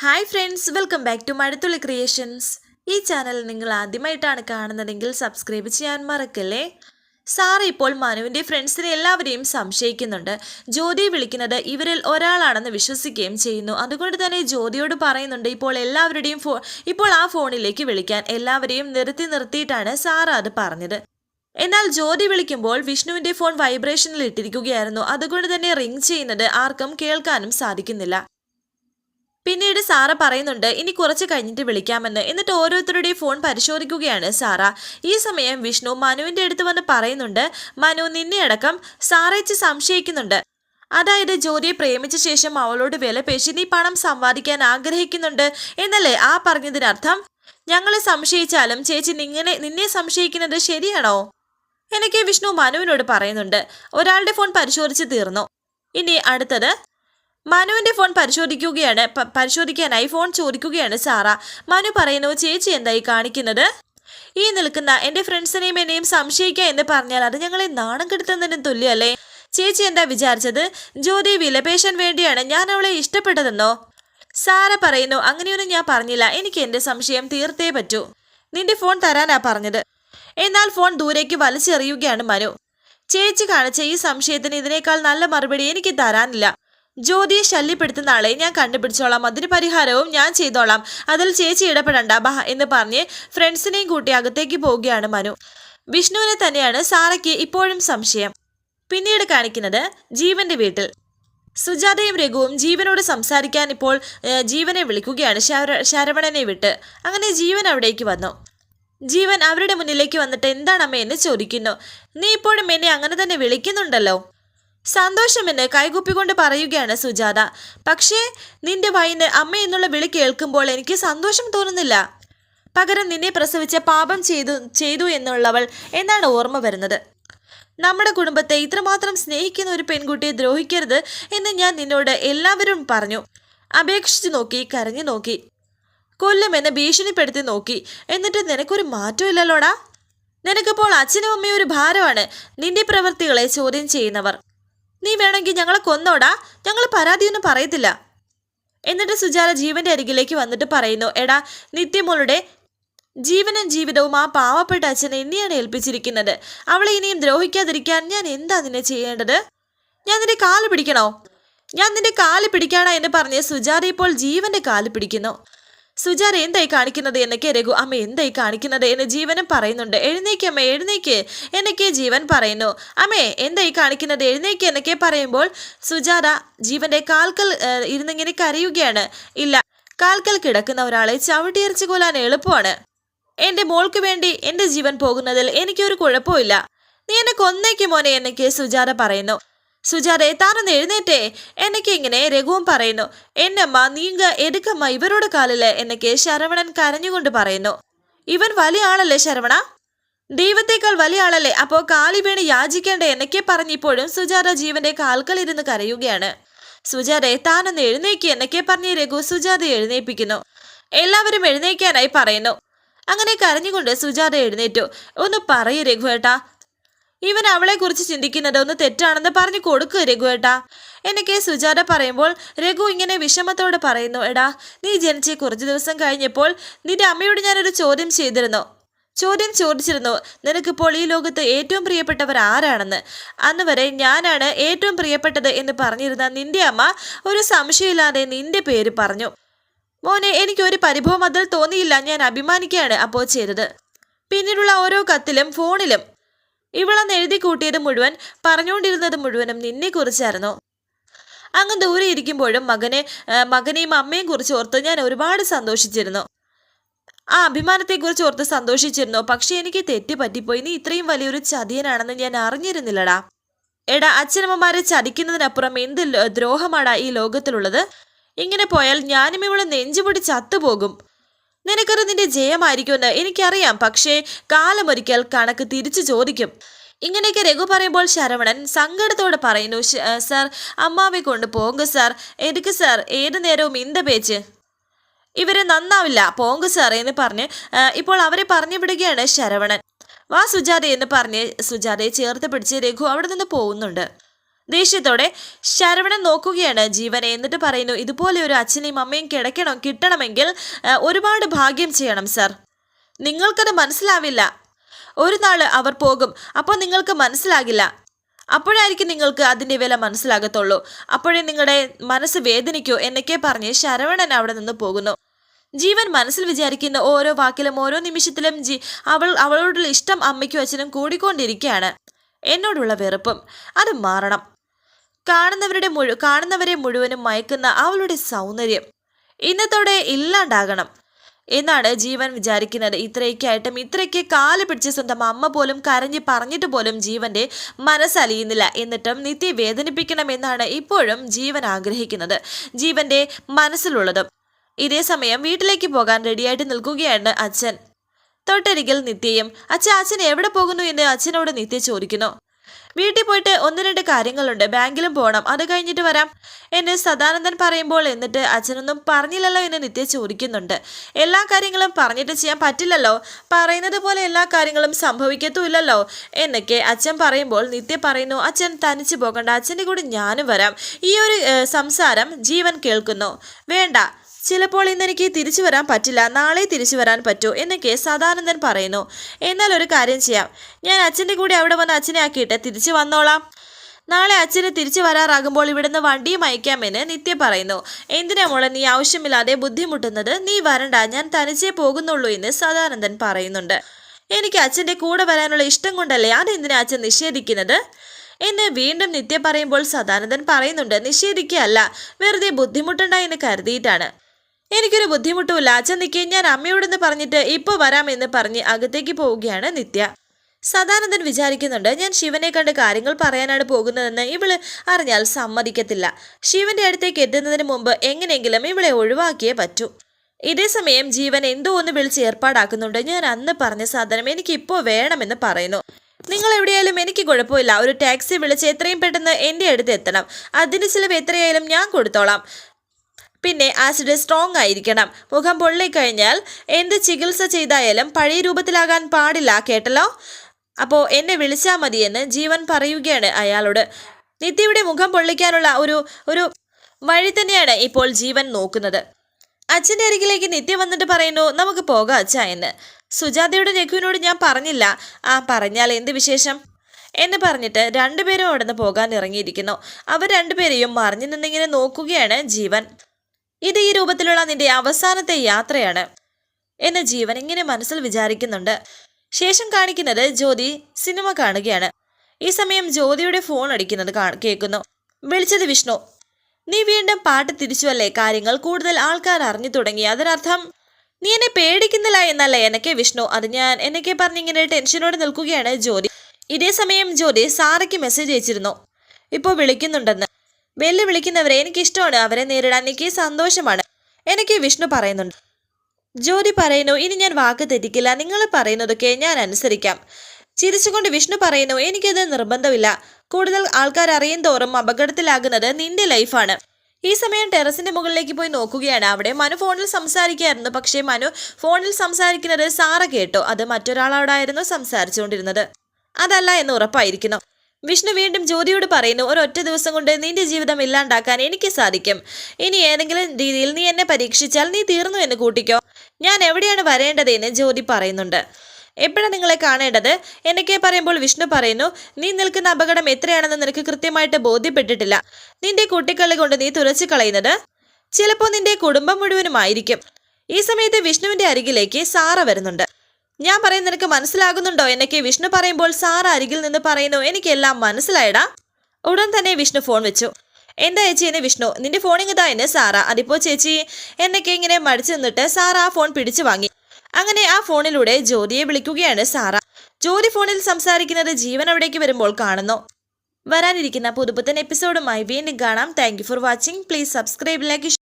Hi friends welcome back to Mazhathulli creations ഈ channel നിങ്ങൾ ആദ്യമായിട്ടാണ് കാണുന്നതെങ്കിൽ സബ്സ്ക്രൈബ് ചെയ്യാൻ മറക്കല്ലേ? സാറ ഇപ്പോൾ മനുവിന്റെ ഫ്രണ്ട്സിനെ എല്ലാവരെയും സംശയിക്കുന്നുണ്ട്. ജ്യോതി വിളിക്കുന്നത് ഇവരിൽ ഒരാളാണെന്ന് വിശ്വസിക്കുകയും ചെയ്യുന്നു. അതുകൊണ്ട് തന്നെ ജ്യോതിയോട് പറയുന്നുണ്ട് ഇപ്പോൾ എല്ലാവരുടെയും ഫോ ഇപ്പോൾ ആ ഫോണിലേക്ക് വിളിക്കാൻ എല്ലാവരെയും നിർത്തി നിർത്തിയിട്ടാണ് സാറ അത് പറഞ്ഞത്. എന്നാൽ ജ്യോതി വിളിക്കുമ്പോൾ വിഷ്ണുവിന്റെ ഫോൺ വൈബ്രേഷനിൽ ഇട്ടിരിക്കുകയായിരുന്നു. അതുകൊണ്ട് തന്നെ റിംഗ് ചെയ്യുന്നത് ആർക്കും കേൾക്കാനും സാധിക്കുന്നില്ല. പിന്നീട് സാറ പറയുന്നുണ്ട് ഇനി കുറച്ച് കഴിഞ്ഞിട്ട് വിളിക്കാമെന്ന്. എന്നിട്ട് ഓരോരുത്തരുടെയും ഫോൺ പരിശോധിക്കുകയാണ് സാറ. ഈ സമയം വിഷ്ണു മനുവിന്റെ അടുത്ത് വന്ന് പറയുന്നുണ്ട് മനു നിന്നെ അടക്കം സാറേച്ച് സംശയിക്കുന്നുണ്ട്. അതായത് ജ്യോതിയെ പ്രേമിച്ച ശേഷം അവളോട് വില പേശി നീ പണം സമ്പാദിക്കാൻ ആഗ്രഹിക്കുന്നുണ്ട് എന്നല്ലേ ആ പറഞ്ഞതിനർത്ഥം? ഞങ്ങളെ സംശയിച്ചാലും ചേച്ചി നിങ്ങനെ നിന്നെ സംശയിക്കുന്നത് ശരിയാണോ? എനിക്ക് വിഷ്ണു മനുവിനോട് പറയുന്നുണ്ട്. ഒരാളുടെ ഫോൺ പരിശോധിച്ച് തീർന്നു. ഇനി അടുത്തത് മനുവിന്റെ ഫോൺ പരിശോധിക്കുകയാണ്. പരിശോധിക്കാനായി ഫോൺ ചോദിക്കുകയാണ് സാറ. മനു പറയുന്നു ചേച്ചി എന്തായി കാണിക്കുന്നത്? ഈ നിൽക്കുന്ന എന്റെ ഫ്രണ്ട്സിനെയും എന്നെയും സംശയിക്കുക എന്ന് പറഞ്ഞാൽ അത് ഞങ്ങളെ നാണം കെടുത്തുന്നതിന് തുല്യല്ലേ ചേച്ചി എന്താ വിചാരിച്ചത്? ജ്യോതി വിലപേശൻ വേണ്ടിയാണ് ഞാൻ അവളെ ഇഷ്ടപ്പെട്ടതെന്നോ? സാറ പറയുന്നു അങ്ങനെയൊന്നും ഞാൻ പറഞ്ഞില്ല. എനിക്ക് എന്റെ സംശയം തീർത്തേ പറ്റൂ. നിന്റെ ഫോൺ തരാനാ പറഞ്ഞത്. എന്നാൽ ഫോൺ ദൂരേക്ക് വലിച്ചെറിയുകയാണ് മനു. ചേച്ചി കാണിച്ച ഈ സംശയത്തിന് ഇതിനേക്കാൾ നല്ല മറുപടി എനിക്ക് തരാനില്ല. ജ്യോതിയെ ശല്യപ്പെടുത്തുന്ന ആളെ ഞാൻ കണ്ടുപിടിച്ചോളാം. അതിന് പരിഹാരവും ഞാൻ ചെയ്തോളാം. അതിൽ ചേച്ചി ഇടപെടണ്ട. ബാ എന്ന് പറഞ്ഞ് ഫ്രണ്ട്സിനെയും കൂട്ടി അകത്തേക്ക് പോവുകയാണ് മനു. വിഷ്ണുവിനെ തന്നെയാണ് സാറയ്ക്ക് ഇപ്പോഴും സംശയം. പിന്നീട് കാണിക്കുന്നത് ജീവന്റെ വീട്ടിൽ. സുജാതയും രഘുവും ജീവനോട് സംസാരിക്കാൻ ഇപ്പോൾ ജീവനെ വിളിക്കുകയാണ് ശര- ശരവണനെ വിട്ട്. അങ്ങനെ ജീവൻ അവിടേക്ക് വന്നു. ജീവൻ അവരുടെ മുന്നിലേക്ക് വന്നിട്ട് എന്താണ് അമ്മ? ചോദിക്കുന്നു. നീ ഇപ്പോഴും എന്നെ അങ്ങനെ തന്നെ വിളിക്കുന്നുണ്ടല്ലോ? സന്തോഷമെന്ന് കൈകുപ്പിക്കൊണ്ട് പറയുകയാണ് സുജാത. പക്ഷേ നിന്റെ വൈന്ന് അമ്മ എന്നുള്ള വിളി കേൾക്കുമ്പോൾ എനിക്ക് സന്തോഷം തോന്നുന്നില്ല. പകരം നിന്നെ പ്രസവിച്ച പാപം ചെയ്തു ചെയ്തു എന്നുള്ളവൾ എന്നാണ് ഓർമ്മ വരുന്നത്. നമ്മുടെ കുടുംബത്തെ ഇത്രമാത്രം സ്നേഹിക്കുന്ന ഒരു പെൺകുട്ടിയെ ദ്രോഹിക്കരുത് എന്ന് ഞാൻ നിന്നോട് എല്ലാവരും പറഞ്ഞു. അപേക്ഷിച്ചു നോക്കി കരഞ്ഞു നോക്കി. കൊല്ലുമെന്ന് ഭീഷണിപ്പെടുത്തി നോക്കി. എന്നിട്ട് നിനക്കൊരു മാറ്റമില്ലല്ലോടാ? നിനക്കിപ്പോൾ അച്ഛനും അമ്മയും ഒരു ഭാരമാണ്. നിന്റെ പ്രവൃത്തികളെ ചോദ്യം ചെയ്യുന്നവർ. നീ വേണമെങ്കിൽ ഞങ്ങളെ കൊന്നോടാ. ഞങ്ങൾ പരാതിയൊന്നും പറയത്തില്ല. എന്നിട്ട് സുജാല ജീവന്റെ അരികിലേക്ക് വന്നിട്ട് പറയുന്നു എടാ നിത്യമോളുടെ ജീവനും ജീവിതവും ആ പാവപ്പെട്ട അച്ഛനെ ഇനിയാണ് ഏൽപ്പിച്ചിരിക്കുന്നത്. അവളെ ഇനിയും ദ്രോഹിക്കാതിരിക്കാൻ ഞാൻ എന്താ നിന്നെ ചെയ്യേണ്ടത്? ഞാൻ നിന്റെ കാൽ പിടിക്കണോ? ഞാൻ നിന്റെ കാൽ പിടിക്കാനാ എന്ന് പറഞ്ഞ് സുജാത ഇപ്പോൾ ജീവന്റെ കാൽ പിടിക്കുന്നു. സുജാത എന്തായി കാണിക്കുന്നത്? എന്നൊക്കെ രഘു അമ്മ എന്തായി കാണിക്കുന്നത്? എന്ന് ജീവനും പറയുന്നുണ്ട്. എഴുന്നേക്ക് അമ്മ എഴുന്നേക്ക്. എന്നൊക്കെ ജീവൻ പറയുന്നു. അമ്മേ എന്തായി കാണിക്കുന്നത്? എഴുന്നേക്ക് എന്നൊക്കെ പറയുമ്പോൾ സുജാത ജീവന്റെ കാൽക്കൽ ഇരുന്നിങ്ങനെ കരയുകയാണ്. ഇല്ല കാൽക്കൽ കിടക്കുന്ന ഒരാളെ ചവിട്ടിയറിച്ചു കൊല്ലാൻ എളുപ്പമാണ്. എന്റെ മോൾക്ക് വേണ്ടി എന്റെ ജീവൻ പോകുന്നതിൽ എനിക്കൊരു കുഴപ്പമില്ല. നീ എന്നെ കൊന്നേക്ക് മോനെ എന്നൊക്കെ സുജാത പറയുന്നു. സുജാതെ താനൊന്ന് എഴുന്നേറ്റേ. എന്നൊക്കെ ഇങ്ങനെ രഘുവും പറയുന്നു. എന്നമ്മ നീങ്ക എടുക്കമ്മ ഇവരുടെ കാലിൽ എന്നൊക്കെ ശരവണൻ കരഞ്ഞുകൊണ്ട് പറയുന്നു. ഇവൻ വലിയ ആളല്ലേ ശരവണ? ദൈവത്തെക്കാൾ വലിയ ആളല്ലേ? അപ്പോ കാലി വീണ് യാചിക്കേണ്ട എന്നൊക്കെ പറഞ്ഞിപ്പോഴും സുജാത ജീവന്റെ കാൽക്കൽ ഇരുന്ന് കരയുകയാണ്. സുജാതെ താനൊന്ന് എഴുന്നേക്ക് എന്നൊക്കെ പറഞ്ഞ് രഘു സുജാത എഴുന്നേൽപ്പിക്കുന്നു എല്ലാവരും എഴുന്നേക്കാനായി പറയുന്നു. അങ്ങനെ കരഞ്ഞുകൊണ്ട് സുജാത എഴുന്നേറ്റു. ഒന്ന് പറയൂ രഘുവേട്ടാ ഇവൻ അവളെ കുറിച്ച് ചിന്തിക്കുന്നത് ഒന്ന് തെറ്റാണെന്ന് പറഞ്ഞു കൊടുക്കുക രഘുവേട്ടാ എന്നൊക്കെ സുജാത പറയുമ്പോൾ രഘു ഇങ്ങനെ വിഷമത്തോടെ പറയുന്നു എടാ നീ ജനിച്ച് കുറച്ച് ദിവസം കഴിഞ്ഞപ്പോൾ നിന്റെ അമ്മയോട് ഞാനൊരു ചോദ്യം ചെയ്തിരുന്നു. ചോദ്യം ചോദിച്ചിരുന്നു നിനക്കിപ്പോൾ ഈ ലോകത്ത് ഏറ്റവും പ്രിയപ്പെട്ടവർ ആരാണെന്ന്? അന്ന് വരെ ഞാനാണ് ഏറ്റവും പ്രിയപ്പെട്ടത് എന്ന് പറഞ്ഞിരുന്ന നിന്റെ അമ്മ ഒരു സംശയമില്ലാതെ നിന്റെ പേര് പറഞ്ഞു. മോനെ എനിക്കൊരു പരിഭവം അതിൽ തോന്നിയില്ല ഞാൻ അഭിമാനിക്കുകയാണ് അപ്പോൾ ചെയ്തത്. പിന്നീടുള്ള ഓരോ കത്തിലും ഫോണിലും ഇവളന്ന് എഴുതി കൂട്ടിയത് മുഴുവൻ പറഞ്ഞുകൊണ്ടിരുന്നത് മുഴുവനും നിന്നെക്കുറിച്ചായിരുന്നു അങ്ങ് ദൂരെ ഇരിക്കുമ്പോഴും മകനെ മകനെയും അമ്മയും കുറിച്ച് ഓർത്ത് ഞാൻ ഒരുപാട് സന്തോഷിച്ചിരുന്നു. ആ അഭിമാനത്തെക്കുറിച്ച് ഓർത്ത് സന്തോഷിച്ചിരുന്നു. പക്ഷെ എനിക്ക് തെറ്റ് പറ്റിപ്പോയി. നീ ഇത്രയും വലിയൊരു ചതിയനാണെന്ന് ഞാൻ അറിഞ്ഞിരുന്നില്ലടാ. എടാ അച്ഛനമ്മമാരെ ചതിക്കുന്നതിനപ്പുറം എന്ത് ദ്രോഹമാണ് ഈ ലോകത്തിലുള്ളത്? ഇങ്ങനെ പോയാൽ ഞാനും ഇവിടെ നെഞ്ചുപൊടി ചത്തുപോകും നിനക്കത് നിന്റെ ജയമായിരിക്കുമെന്ന് എനിക്കറിയാം. പക്ഷേ കാലമൊരിക്കൽ കണക്ക് തിരിച്ചു ചോദിക്കും. ഇങ്ങനെയൊക്കെ രഘു പറയുമ്പോൾ ശരവണൻ സങ്കടത്തോടെ പറയുന്നു "ശ- ആ, സാർ അമ്മാവെ കൊണ്ട് പോങ്ക സാർ. എനിക്ക് സാർ. ഏതു നേരവും ഇന്ത പേച്ച്. ഇവരെ നന്നാവില്ല. പോങ്ക സാർ എന്ന് പറഞ്ഞ് ഇപ്പോൾ അവരെ പറഞ്ഞു വിടുകയാണ് ശരവണൻ. വാ സുജാത എന്ന് പറഞ്ഞ് സുജാതയെ ചേർത്ത് പിടിച്ച് രഘു അവിടെ നിന്ന് പോകുന്നുണ്ട്. ദേഷ്യത്തോടെ ശരവണൻ നോക്കുകയാണ് ജീവനെ. എന്നിട്ട് പറയുന്നു ഇതുപോലെ ഒരു അച്ഛനെയും അമ്മയും കിടക്കണം കിട്ടണമെങ്കിൽ ഒരുപാട് ഭാഗ്യം ചെയ്യണം സർ. നിങ്ങൾക്കത് മനസ്സിലാവില്ല. ഒരു നാൾ അവർ പോകും അപ്പോൾ നിങ്ങൾക്ക് മനസ്സിലാകില്ല. അപ്പോഴായിരിക്കും നിങ്ങൾക്ക് അതിന്റെ വില മനസ്സിലാകത്തുള്ളൂ. അപ്പോഴേ നിങ്ങളുടെ മനസ്സ് വേദനിക്കൂ എന്നൊക്കെ പറഞ്ഞ് ശരവണൻ അവിടെ നിന്ന് പോകുന്നു. ജീവൻ മനസ്സിൽ വിചാരിക്കുന്ന ഓരോ വാക്കിലും ഓരോ നിമിഷത്തിലും ജി അവൾ അവളോടുള്ള ഇഷ്ടം അമ്മയ്ക്കും അച്ഛനും കൂടിക്കൊണ്ടിരിക്കുകയാണ്. എന്നോടുള്ള വെറുപ്പും അത് മാറണം. കാണുന്നവരുടെ മുഴു കാണുന്നവരെ മുഴുവനും മയക്കുന്ന അവളുടെ സൗന്ദര്യം ഇന്നത്തോടെ ഇല്ലാണ്ടാകണം. എന്നാണ് ജീവൻ വിചാരിക്കുന്നത്. ഇത്രയൊക്കെയായിട്ടും ഇത്രയ്ക്ക് കാൽ പിടിച്ച് സ്വന്തം അമ്മ പോലും കരഞ്ഞ് പറഞ്ഞിട്ട് പോലും ജീവന്റെ മനസ്സലിയുന്നില്ല എന്നിട്ടും നിത്യ വേദനിപ്പിക്കണമെന്നാണ് ഇപ്പോഴും ജീവൻ ആഗ്രഹിക്കുന്നത്. ജീവന്റെ മനസ്സിലുള്ളതും. ഇതേ സമയം വീട്ടിലേക്ക് പോകാൻ റെഡിയായിട്ട് നിൽക്കുകയാണ് അച്ഛൻ. തൊട്ടരികിൽ നിത്യയും അച്ഛൻ അച്ഛൻ എവിടെ പോകുന്നു? എന്ന് അച്ഛനോട് നിത്യ ചോദിക്കുന്നു. വീട്ടിൽ പോയിട്ട് ഒന്ന് രണ്ട് കാര്യങ്ങളുണ്ട്. ബാങ്കിലും പോകണം അത് കഴിഞ്ഞിട്ട് വരാം. എന്നെ സദാനന്ദൻ പറയുമ്പോൾ എന്നിട്ട് അച്ഛനൊന്നും പറഞ്ഞില്ലല്ലോ എന്ന് നിത്യ ചോദിക്കുന്നുണ്ട്. എല്ലാ കാര്യങ്ങളും പറഞ്ഞിട്ട് ചെയ്യാൻ പറ്റില്ലല്ലോ. പറയുന്നത് പോലെ എല്ലാ കാര്യങ്ങളും സംഭവിക്കത്തുമില്ലല്ലോ എന്നൊക്കെ അച്ഛൻ പറയുമ്പോൾ നിത്യ പറയുന്നു അച്ഛൻ തനിച്ചു പോകണ്ട. അച്ഛന്റെ കൂടെ ഞാനും വരാം. ഈ ഒരു സംസാരം ജീവൻ കേൾക്കുന്നു. വേണ്ട. ചിലപ്പോൾ ഇന്നെനിക്ക് തിരിച്ചു വരാൻ പറ്റില്ല നാളെ തിരിച്ചു വരാൻ പറ്റൂ എന്നൊക്കെ സദാനന്ദൻ പറയുന്നു. എന്നാൽ ഒരു കാര്യം ചെയ്യാം. ഞാൻ അച്ഛന്റെ കൂടെ അവിടെ വന്ന് അച്ഛനെ ആക്കിയിട്ട് തിരിച്ചു വന്നോളാം. നാളെ അച്ഛന് തിരിച്ചു വരാറാകുമ്പോൾ ഇവിടുന്ന് വണ്ടിയും അയക്കാമെന്ന് നിത്യ പറയുന്നു. എന്തിനാ മോളെ നീ ആവശ്യമില്ലാതെ ബുദ്ധിമുട്ടുന്നത്? നീ വരണ്ട ഞാൻ തനിച്ചേ പോകുന്നുള്ളൂ എന്ന് സദാനന്ദൻ പറയുന്നുണ്ട്. എനിക്ക് അച്ഛന്റെ കൂടെ വരാനുള്ള ഇഷ്ടം കൊണ്ടല്ലേ അതെന്തിനാ അച്ഛൻ നിഷേധിക്കുന്നത്? എന്ന് വീണ്ടും നിത്യ പറയുമ്പോൾ സദാനന്ദൻ പറയുന്നുണ്ട് നിഷേധിക്കുകയല്ല വെറുതെ ബുദ്ധിമുട്ടുണ്ടായി എന്ന് കരുതിയിട്ടാണ്. എനിക്കൊരു ബുദ്ധിമുട്ടുമില്ല. അച്ഛൻ നിൽക്കി ഞാൻ അമ്മയോടൊന്ന് പറഞ്ഞിട്ട് ഇപ്പോൾ വരാമെന്ന് പറഞ്ഞ് അകത്തേക്ക് പോവുകയാണ് നിത്യ. സദാനന്ദൻ വിചാരിക്കുന്നുണ്ട് ഞാൻ ശിവനെ കണ്ട് കാര്യങ്ങൾ പറയാനാണ് പോകുന്നതെന്ന് ഇവൾ അറിഞ്ഞാൽ സമ്മതിക്കത്തില്ല. ശിവന്റെ അടുത്തേക്ക് എത്തുന്നതിന് മുമ്പ് എങ്ങനെയെങ്കിലും ഇവളെ ഒഴിവാക്കിയേ പറ്റൂ. ഇതേ സമയം ജീവൻ എന്തോ ഒന്ന് വിളിച്ച് ഏർപ്പാടാക്കുന്നുണ്ട്. ഞാൻ അന്ന് പറഞ്ഞ സാധനം എനിക്ക് ഇപ്പോൾ വേണമെന്ന് പറയുന്നു. നിങ്ങൾ എവിടെയായാലും എനിക്ക് കുഴപ്പമില്ല. ഒരു ടാക്സി വിളിച്ച് എത്രയും പെട്ടെന്ന് എന്റെ അടുത്ത് എത്തണം. അതിന് ചിലവ് എത്രയായാലും ഞാൻ കൊടുത്തോളാം. പിന്നെ ആസിഡ് സ്ട്രോങ് ആയിരിക്കണം. മുഖം പൊള്ളിക്കഴിഞ്ഞാൽ എന്ത് ചികിത്സ ചെയ്തായാലും പഴയ രൂപത്തിലാകാൻ പാടില്ല കേട്ടല്ലോ? അപ്പോൾ എന്നെ വിളിച്ചാൽ മതിയെന്ന് ജീവൻ പറയുകയാണ് അയാളോട്. നിത്യയുടെ മുഖം പൊള്ളിക്കാനുള്ള ഒരു ഒരു വഴി തന്നെയാണ് ഇപ്പോൾ ജീവൻ നോക്കുന്നത്. അച്ഛന്റെ അരികിലേക്ക് നിത്യ വന്നിട്ട് പറയുന്നു നമുക്ക് പോകാം അച്ഛ എന്ന്. സുജാതയുടെ രഘുവിനോട് ഞാൻ പറഞ്ഞില്ല. ആ പറഞ്ഞാൽ എന്ത് വിശേഷം? എന്ന് പറഞ്ഞിട്ട് രണ്ടുപേരും അവിടെ നിന്ന് പോകാൻ ഇറങ്ങിയിരിക്കുന്നു. അവർ രണ്ടുപേരെയും മറിഞ്ഞു നിന്നിങ്ങനെ നോക്കുകയാണ് ജീവൻ. ഇത് ഈ രൂപത്തിലുള്ള നിന്റെ അവസാനത്തെ യാത്രയാണ് എന്ന് ജീവൻ ഇങ്ങനെ മനസ്സിൽ വിചാരിക്കുന്നുണ്ട്. ശേഷം കാണിക്കുന്നത് ജ്യോതി സിനിമ കാണുകയാണ്. ഈ സമയം ജ്യോതിയുടെ ഫോൺ അടിക്കുന്നത് കേൾക്കുന്നു. വിളിച്ചത് വിഷ്ണു. നീ വീണ്ടും പാട്ട് തിരിച്ചുവല്ലേ? കാര്യങ്ങൾ കൂടുതൽ ആൾക്കാർ അറിഞ്ഞു തുടങ്ങി. അതിനർത്ഥം നീ എന്നെ പേടിക്കുന്നില്ല എന്നല്ലേ? എനക്കെ വിഷ്ണു. അത് ഞാൻ എന്നൊക്കെ പറഞ്ഞിങ്ങനെ ടെൻഷനോടെ നിൽക്കുകയാണ് ജ്യോതി. ഇതേ സമയം ജ്യോതി സാറയ്ക്ക് മെസ്സേജ് അയച്ചിരുന്നു. ഇപ്പോൾ വിളിക്കുന്നുണ്ടെന്ന്. വെല്ലു എനിക്ക് എനിക്കിഷ്ടമാണ്. അവരെ നേരിടാൻ എനിക്ക് സന്തോഷമാണ്. എനിക്ക് വിഷ്ണു പറയുന്നുണ്ട്. ജ്യോതി പറയുന്നു. ഇനി ഞാൻ വാക്ക് തെറ്റിക്കില്ല. നിങ്ങൾ പറയുന്നതൊക്കെ ഞാൻ അനുസരിക്കാം. ചിരിച്ചുകൊണ്ട് വിഷ്ണു പറയുന്നു എനിക്കത് നിർബന്ധമില്ല. കൂടുതൽ ആൾക്കാർ അറിയും തോറും അപകടത്തിലാകുന്നത് നിന്റെ ലൈഫാണ് ഈ സമയം ടെറസിന്റെ മുകളിലേക്ക് പോയി നോക്കുകയാണ്. അവിടെ മനു ഫോണിൽ സംസാരിക്കുകയായിരുന്നു. പക്ഷേ മനു ഫോണിൽ സംസാരിക്കുന്നത് സാറ കേട്ടോ. അത് മറ്റൊരാളോടായിരുന്നു സംസാരിച്ചുകൊണ്ടിരുന്നത്. അതല്ല എന്ന് ഉറപ്പായിരിക്കുന്നു. വിഷ്ണു വീണ്ടും ജ്യോതിയോട് പറയുന്നു ഒരൊറ്റ ദിവസം കൊണ്ട് നിന്റെ ജീവിതം ഇല്ലാണ്ടാക്കാൻ എനിക്ക് സാധിക്കും. ഇനി ഏതെങ്കിലും രീതിയിൽ നീ എന്നെ പരീക്ഷിച്ചാൽ നീ തീർന്നു എന്ന് കൂട്ടിക്കോ. ഞാൻ എവിടെയാണ് വരേണ്ടതെന്ന് ജ്യോതി പറയുന്നുണ്ട്. എപ്പോഴാണ് നിങ്ങളെ കാണേണ്ടത്? എന്നൊക്കെ പറയുമ്പോൾ വിഷ്ണു പറയുന്നു നീ നിൽക്കുന്ന അപകടം എത്രയാണെന്ന് നിനക്ക് കൃത്യമായിട്ട് ബോധ്യപ്പെട്ടിട്ടില്ല. നിന്റെ കുട്ടികളെ കൊണ്ട് നീ തുരച്ചു കളയുന്നത് ചിലപ്പോൾ നിന്റെ കുടുംബം മുഴുവനുമായിരിക്കും. ഈ സമയത്ത് വിഷ്ണുവിന്റെ അരികിലേക്ക് സാറ വരുന്നുണ്ട്. ഞാൻ പറയുന്ന നിനക്ക് മനസ്സിലാകുന്നുണ്ടോ? എന്നൊക്കെ വിഷ്ണു പറയുമ്പോൾ സാർ അരികിൽ നിന്ന് പറയുന്നു എനിക്കെല്ലാം മനസ്സിലായടാ. ഉടൻ തന്നെ വിഷ്ണു ഫോൺ വെച്ചു. എന്താ ചേച്ചി എന്നെ വിഷ്ണു? നിന്റെ ഫോൺ ഇങ്ങതാ എന്നെ സാറ. അതിപ്പോ ചേച്ചി എന്നൊക്കെ ഇങ്ങനെ മടിച്ചു നിന്നിട്ട് സാറ ആ ഫോൺ പിടിച്ചു വാങ്ങി. അങ്ങനെ ആ ഫോണിലൂടെ ജ്യോതിയെ വിളിക്കുകയാണ് സാറ. ജ്യോതി ഫോണിൽ സംസാരിക്കുന്നത് ജീവൻ അവിടേക്ക് വരുമ്പോൾ കാണുന്നു. വരാനിരിക്കുന്ന പുതുപുത്തൻ എപ്പിസോഡുമായി വീണ്ടും കാണാം. Thank for watching please subscribe like